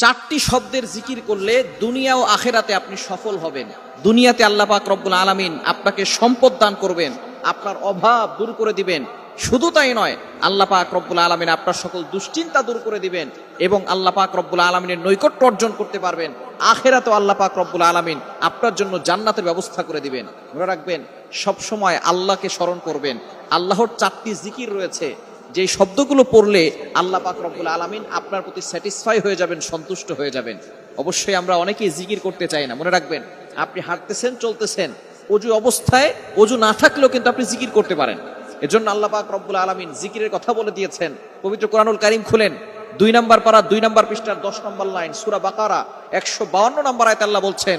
চারটি শব্দের জিকির করলে দুনিয়া ও আখেরাতে আপনি সফল হবেন। দুনিয়াতে আল্লাহ পাক রব্বুল আলামিন আপনাকে সম্পদ দান করবেন, আপনার অভাব দূর করে দিবেন। শুধু তাই নয়, আল্লাহ পাক রব্বুল আলামিন আপনার সকল দুশ্চিন্তা দূর করে দিবেন এবং আল্লাহ পাক রব্বুল আলামিনের নৈকট্য অর্জন করতে পারবেন। আখেরাতেও আল্লাহ পাক রব্বুল আলামিন আপনার জন্য জান্নাতের ব্যবস্থা করে দিবেন। মনে রাখবেন, সবসময় আল্লাহকে স্মরণ করবেন। আল্লাহর চারটি জিকির রয়েছে। যে শব্দগুলো পড়লে আল্লাহ পাক রব্বুল আলামিন আপনার প্রতি স্যাটিসফাই হয়ে যাবেন, সন্তুষ্ট হয়ে যাবেন। অবশ্যই আমরা অনেকেই জিকির করতে চাই না, মনে রাখবেন, আপনি হাঁটতেছেন, চলতেছেন, অজু অবস্থায়, অজু না থাকলেও কিন্তু আপনি জিকির করতে পারেন। এজন্য আল্লাহ পাক রব্বুল আলামিন জিকিরের কথা বলে দিয়েছেন, পবিত্র কোরআনুল কারিম খুলেন, দুই নম্বর পারা, দুই নম্বর পৃষ্ঠার দশ নম্বর লাইন, সুরা বাকারা, একশো বাউন্ন নম্বর আয়তে আল্লাহ বলছেন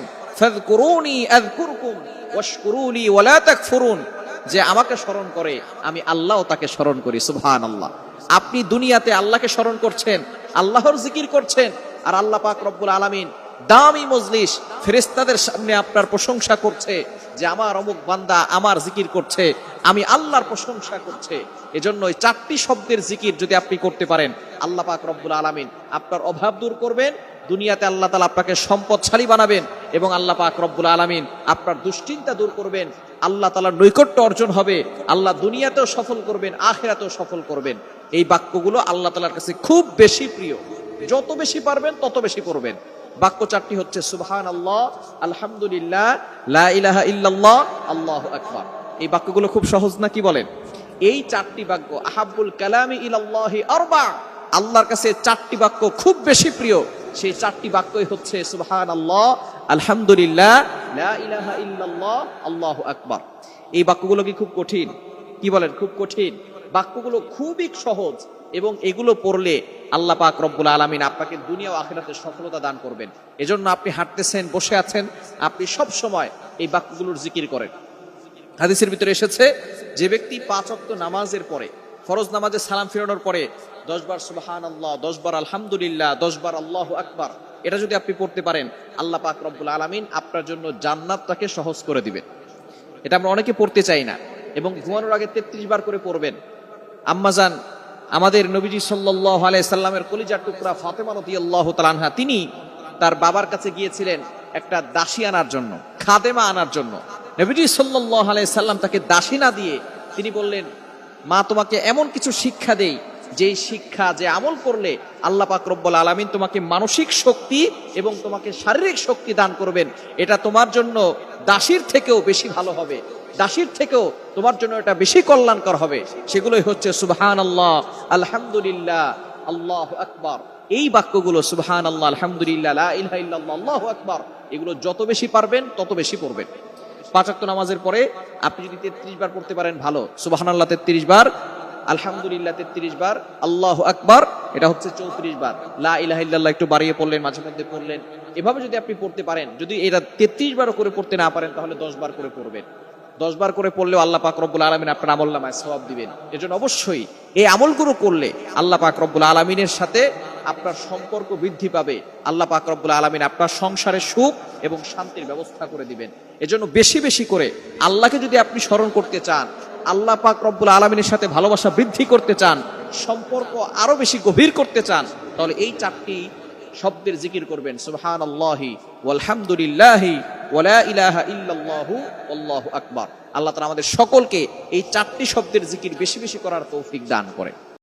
তাকফুরুন। যে আমাকে স্মরণ করে, আমি আল্লাহ তাকে স্মরণ করি সুবহান আল্লাহ আপনি দুনিয়াতে আল্লাহকে স্মরণ করছেন, আল্লাহর জিকির করছেন, আর আল্লাহ পাক রব্বুল আলামিন দামি মজলিস ফেরেস্তাদের সামনে আপনার প্রশংসা করছে যে আমার অমুক বান্দা আমার জিকির করছে, আমি আল্লাহর প্রশংসা করছে। এজন্য চারটি শব্দের জিকির যদি আপনি করতে পারেন, আল্লাহ পাক রব্বুল আলামিন আপনার অভাব দূর করবেন দুনিয়াতে আল্লাহ তালা আপনাকে সম্পদশালী বানাবেন এবং আল্লাহ পাক রব্বুল আলামিন আপনার দুশ্চিন্তা দূর করবেন। আল্লাহ তালার নৈকট্য অর্জন হবে। আল্লাহ দুনিয়াতেও সফল করবেন, আখেরাতেও সফল করবেন। এই বাক্যগুলো আল্লাহ তালার কাছে খুব বেশি প্রিয়। যত বেশি পারবেন, তত বেশি করবেন বাক্য চারটি হচ্ছে সুবহান আল্লাহ আলহামদুলিল্লাহ, লা ইল্লাল্লাহ, আল্লাহু আকবার। এই বাক্যগুলো খুব সহজ না কি বলেন? এই চারটি বাক্য, আহাব্বুল কালামি ইলাল্লাহি আরবা, আল্লাহর কাছে চারটি বাক্য খুব বেশি প্রিয়। সেই চারটি বাক্যই হচ্ছে সুবহান আল্লাহ আলহামদুলিল্লাহ আল্লাহু আকবার। এই বাক্যগুলো কি খুব কঠিন? কি বলেন? খুব কঠিন। বাক্যগুলো খুবই সহজ এবং এগুলো পড়লে আল্লাহ পাক রব্বুল আলমিন আপনাকে দুনিয়া ও আখিরাতে সফলতা দান করবেন। এজন্য আপনি হাঁটতেছেন, বসে আছেন, আপনি সব সময় এই বাক্যগুলোর জিকির করেন। হাদিসের ভিতরে এসেছে, যে ব্যক্তি পাঁচ অক্ত নামাজের পরে ফরজ নামাজে সালাম ফিরানোর পরে দশবার সুবাহান আল্লাহ দশবার আলহামদুলিল্লাহ, দশবার আল্লাহ আকবার, এটা যদি আপনি পড়তে পারেন, আল্লাহ পাক রব্বুল আলমিন আপনার জন্য জান্নাতটাকে সহজ করে দিবেন। এটা আমরা অনেকে পড়তে চাই না, এবং ঘুমানোর আগে তেত্রিশ বার করে পড়বেন। আম্মাজান আমাদের নবীজি সাল্লাহ আলাইসাল্লামের কলিজার টুকরা ফাতেমা রতি আল্লাহ তালানহা তিনি তার বাবার কাছে গিয়েছিলেন একটা দাসী আনার জন্য, খাদেমা আনার জন্য। নবীজি সাল্লাহ আলাইসাল্লাম তাকে দাসী না দিয়ে তিনি বললেন মা তোমাকে এমন কিছু শিক্ষা দেই, যেই শিক্ষা, যে আমল করলে আল্লাহ পাক রব্বুল আলামিন তোমাকে মানসিক শক্তি এবং তোমাকে শারীরিক শক্তি দান করবেন। এটা তোমার জন্য দাসীর থেকেও বেশি ভালো হবে। দাসীর থেকেও তোমার জন্য এটা বেশি কল্যাণকর হবে। সেগুলোই হচ্ছে সুবহান আল্লাহ আলহামদুলিল্লাহ, আল্লাহ আকবার। এই বাক্যগুলো সুবহান আল্লাহ আলহামদুলিল্লাহ আল্লাহু আকবার। এগুলো যত বেশি পারবেন, তত বেশি পড়বেন। পাঁচাত্ত নামাজের পরে আপনি যদি তেত্রিশ বার পড়তে পারেন, ভালো। সুবাহান আল্লাহ তেত্রিশ বার। আলহামদুলিল্লাহ, তেত্রিশ বার। আল্লাহ আকবার, এটা হচ্ছে চৌত্রিশ বার। লা ইলাহা ইল্লাল্লাহ, একটু বাড়িয়ে পড়লেন, মাঝে মধ্যে পড়লেন। এভাবে যদি আপনি পড়তে পারেন, যদি এটা তেত্রিশ বারও করে পড়তে না পারেন, তাহলে দশ বার করে পড়বেন। দশ বার করে পড়লেও আল্লাহ পাক রব্বুল আলমিন আপনার আমল নামায় সবাব দিবেন। এজন্য অবশ্যই এই আমলগুলো করলে আল্লাহ পাক রব্বুল আলমিনের সাথে আপনার সম্পর্ক বৃদ্ধি পাবে। আল্লাহ পাক রব্বুল আলমিন আপনার সংসারে সুখ এবং শান্তির ব্যবস্থা করে দিবেন। এজন্য বেশি বেশি করে আল্লাহকে যদি আপনি স্মরণ করতে চান, আল্লাহ পাক রব্বুল আলমিনের সাথে ভালোবাসা বৃদ্ধি করতে চান, সম্পর্ক আরও বেশি গভীর করতে চান, তাহলে এই চারটি শব্দের জিকির করবেন। সুবহান আল্লাহি ইল্লাল্লাহু আল্লাহু আকবার। আল্লাহ তাআলা আমাদের সকলকে এই চারটি শব্দের জিকির বেশি বেশি করার তৌফিক দান করেন।